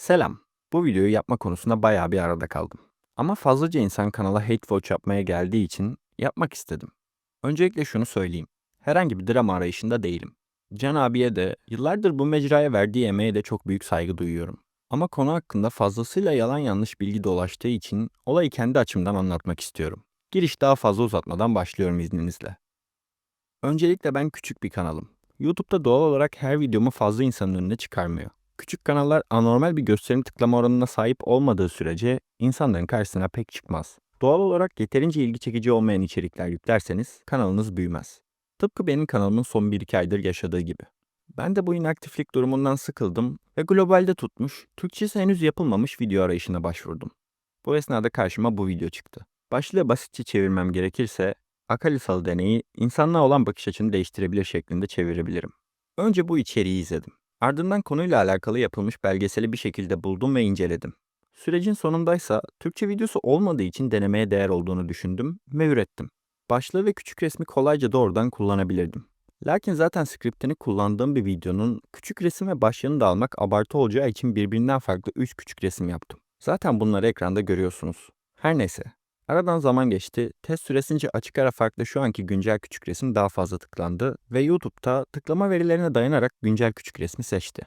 Selam. Bu videoyu yapma konusunda bayağı bir arada kaldım. Ama fazlaca insan kanala hate watch yapmaya geldiği için yapmak istedim. Öncelikle şunu söyleyeyim. Herhangi bir drama arayışında değilim. Can abiye de, yıllardır bu mecraya verdiği emeğe de çok büyük saygı duyuyorum. Ama konu hakkında fazlasıyla yalan yanlış bilgi dolaştığı için olayı kendi açımdan anlatmak istiyorum. Giriş daha fazla uzatmadan başlıyorum izninizle. Öncelikle ben küçük bir kanalım. YouTube'da doğal olarak her videomu fazla insanın önüne çıkarmıyor. Küçük kanallar anormal bir gösterim tıklama oranına sahip olmadığı sürece insanların karşısına pek çıkmaz. Doğal olarak yeterince ilgi çekici olmayan içerikler yüklerseniz kanalınız büyümez. Tıpkı benim kanalımın son 1-2 aydır yaşadığı gibi. Ben de bu inaktiflik durumundan sıkıldım ve globalde tutmuş, Türkçesi henüz yapılmamış video arayışına başvurdum. Bu esnada karşıma bu video çıktı. Başlığı basitçe çevirmem gerekirse, Akalisalı deneyi insanlığa olan bakış açını değiştirebilir şeklinde çevirebilirim. Önce bu içeriği izledim. Ardından konuyla alakalı yapılmış belgeseli bir şekilde buldum ve inceledim. Sürecin sonundaysa Türkçe videosu olmadığı için denemeye değer olduğunu düşündüm ve ürettim. Başlığı ve küçük resmi kolayca doğrudan kullanabilirdim. Lakin zaten skriptini kullandığım bir videonun küçük resim ve başlığını da almak abartı olacağı için birbirinden farklı 3 küçük resim yaptım. Zaten bunları ekranda görüyorsunuz. Her neyse. Aradan zaman geçti. Test süresince açık ara farklı şu anki güncel küçük resim daha fazla tıklandı ve YouTube'da tıklama verilerine dayanarak güncel küçük resmi seçti.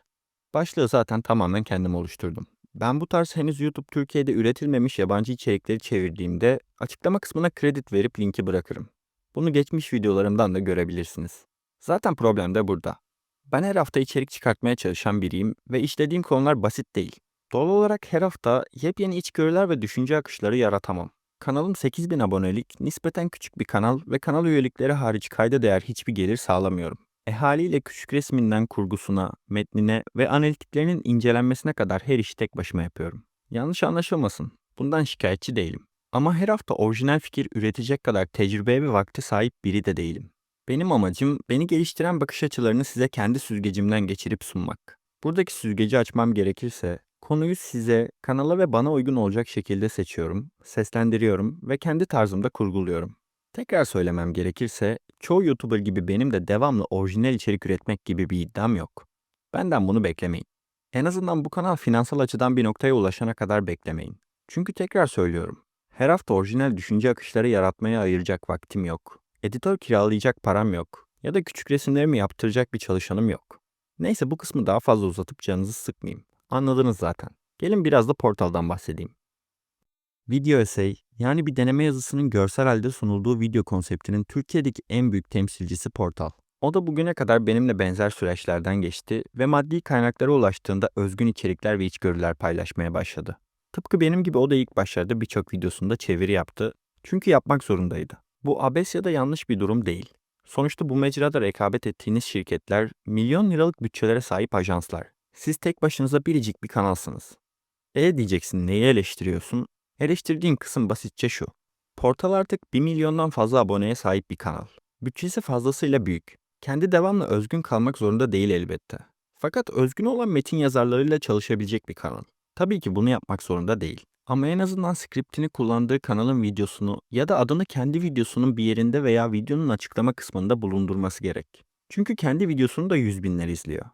Başlığı zaten tamamen kendim oluşturdum. Ben bu tarz henüz YouTube Türkiye'de üretilmemiş yabancı içerikleri çevirdiğimde açıklama kısmına kredi verip linki bırakırım. Bunu geçmiş videolarımdan da görebilirsiniz. Zaten problem de burada. Ben her hafta içerik çıkartmaya çalışan biriyim ve işlediğim konular basit değil. Doğal olarak her hafta yepyeni içgörüler ve düşünce akışları yaratamam. Kanalım 8000 abonelik, nispeten küçük bir kanal ve kanal üyelikleri hariç kayda değer hiçbir gelir sağlamıyorum. E haliyle küçük resminden kurgusuna, metnine ve analitiklerinin incelenmesine kadar her işi tek başıma yapıyorum. Yanlış anlaşılmasın, bundan şikayetçi değilim. Ama her hafta orijinal fikir üretecek kadar tecrübeye ve vakte sahip biri de değilim. Benim amacım beni geliştiren bakış açılarını size kendi süzgecimden geçirip sunmak. Buradaki süzgeci açmam gerekirse Konuyu size, kanala ve bana uygun olacak şekilde seçiyorum, seslendiriyorum ve kendi tarzımda kurguluyorum. Tekrar söylemem gerekirse, çoğu YouTuber gibi benim de devamlı orijinal içerik üretmek gibi bir iddiam yok. Benden bunu beklemeyin. En azından bu kanal finansal açıdan bir noktaya ulaşana kadar beklemeyin. Çünkü tekrar söylüyorum, her hafta orijinal düşünce akışları yaratmaya ayıracak vaktim yok. Editör kiralayacak param yok. Ya da küçük resimlerimi yaptıracak bir çalışanım yok. Neyse bu kısmı daha fazla uzatıp canınızı sıkmayayım. Anladınız zaten. Gelin biraz da portaldan bahsedeyim. Video essay, yani bir deneme yazısının görsel halde sunulduğu video konseptinin Türkiye'deki en büyük temsilcisi Portal. O da bugüne kadar benimle benzer süreçlerden geçti ve maddi kaynaklara ulaştığında özgün içerikler ve içgörüler paylaşmaya başladı. Tıpkı benim gibi o da ilk başlarda birçok videosunda çeviri yaptı. Çünkü yapmak zorundaydı. Bu abes ya da yanlış bir durum değil. Sonuçta bu mecrada rekabet ettiğiniz şirketler milyon liralık bütçelere sahip ajanslar. Siz tek başınıza biricik bir kanalsınız. E diyeceksin neyi eleştiriyorsun? Eleştirdiğim kısım basitçe şu. Portal artık 1 milyondan fazla aboneye sahip bir kanal. Bütçesi fazlasıyla büyük. Kendi devamlı özgün kalmak zorunda değil elbette. Fakat özgün olan metin yazarlarıyla çalışabilecek bir kanal. Tabii ki bunu yapmak zorunda değil. Ama en azından skriptini kullandığı kanalın videosunu ya da adını kendi videosunun bir yerinde veya videonun açıklama kısmında bulundurması gerek. Çünkü kendi videosunu da yüz binler izliyor.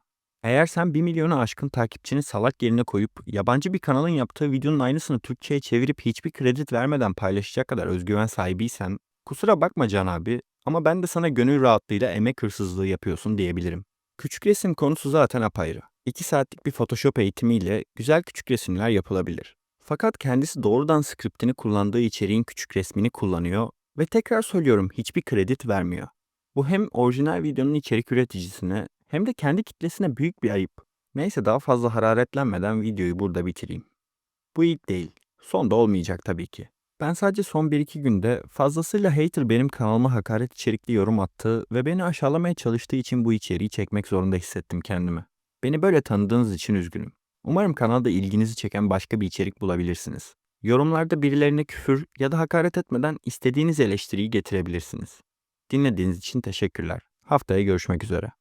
Eğer sen 1 milyonu aşkın takipçini salak yerine koyup yabancı bir kanalın yaptığı videonun aynısını Türkçe'ye çevirip hiçbir kredi vermeden paylaşacak kadar özgüven sahibiysen kusura bakma Can abi ama ben de sana gönül rahatlığıyla emek hırsızlığı yapıyorsun diyebilirim. Küçük resim konusu zaten apayrı. 2 saatlik bir Photoshop eğitimiyle güzel küçük resimler yapılabilir. Fakat kendisi doğrudan skriptini kullandığı içeriğin küçük resmini kullanıyor ve tekrar söylüyorum hiçbir kredi vermiyor. Bu hem orijinal videonun içerik üreticisine hem de kendi kitlesine büyük bir ayıp. Neyse daha fazla hararetlenmeden videoyu burada bitireyim. Bu ilk değil. Son da olmayacak tabii ki. Ben sadece son 1-2 günde fazlasıyla hater benim kanalıma hakaret içerikli yorum attı ve beni aşağılamaya çalıştığı için bu içeriği çekmek zorunda hissettim kendimi. Beni böyle tanıdığınız için üzgünüm. Umarım kanalda ilginizi çeken başka bir içerik bulabilirsiniz. Yorumlarda birilerine küfür ya da hakaret etmeden istediğiniz eleştiriyi getirebilirsiniz. Dinlediğiniz için teşekkürler. Haftaya görüşmek üzere.